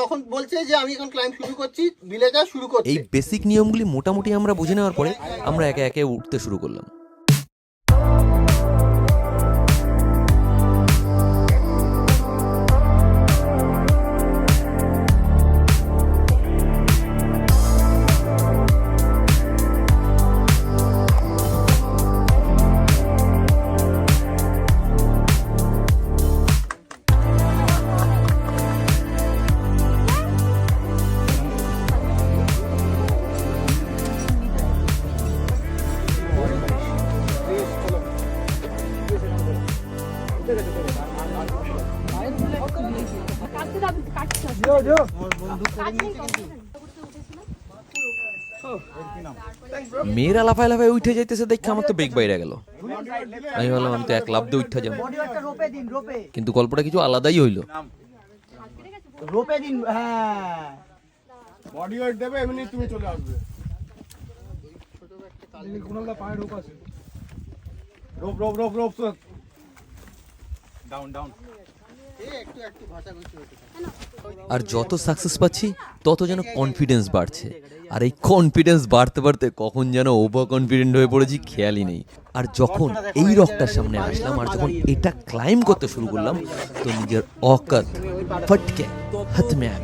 তখন বলছে যে আমি এখন ক্লাইম্ব শুরু করছি ভিলেজার শুরু করছি। এই বেসিক নিয়মগুলি মোটামুটি আমরা বুঝে নেওয়ার পরে আমরা একে একে উঠতে শুরু করলাম। মেয়েরা লাফায় লাফায় উঠে যাইতেছে দেখে আমার তো বেগ বাইরে গেল। আমি ভাবলাম, আমি তো এক লাভ দিয়ে উঠতে যাব। রোপে রোপে কিন্তু গল্পটা কিছু আলাদাই হইল। রোপে দিন হ্যাঁ বডি ওয়েট দেবে এমনি তুমি চলে আসবে rope. Rope rope rope down down একটু একটু ভাষা করছি আর যত সাকসেস পাচ্ছি তত যেন কনফিডেন্স বাড়ছে। আর এই কনফিডেন্স বাড়তে বাড়তে কখন যেন ওভার কনফিডেন্ট হয়ে পড়েছি খেয়ালই নেই। আর যখন এই রকটার সামনে আসলাম আর যখন এটা ক্লাইম করতে শুরু করলাম তো নিজের অকাত ফটকে হাত মে আ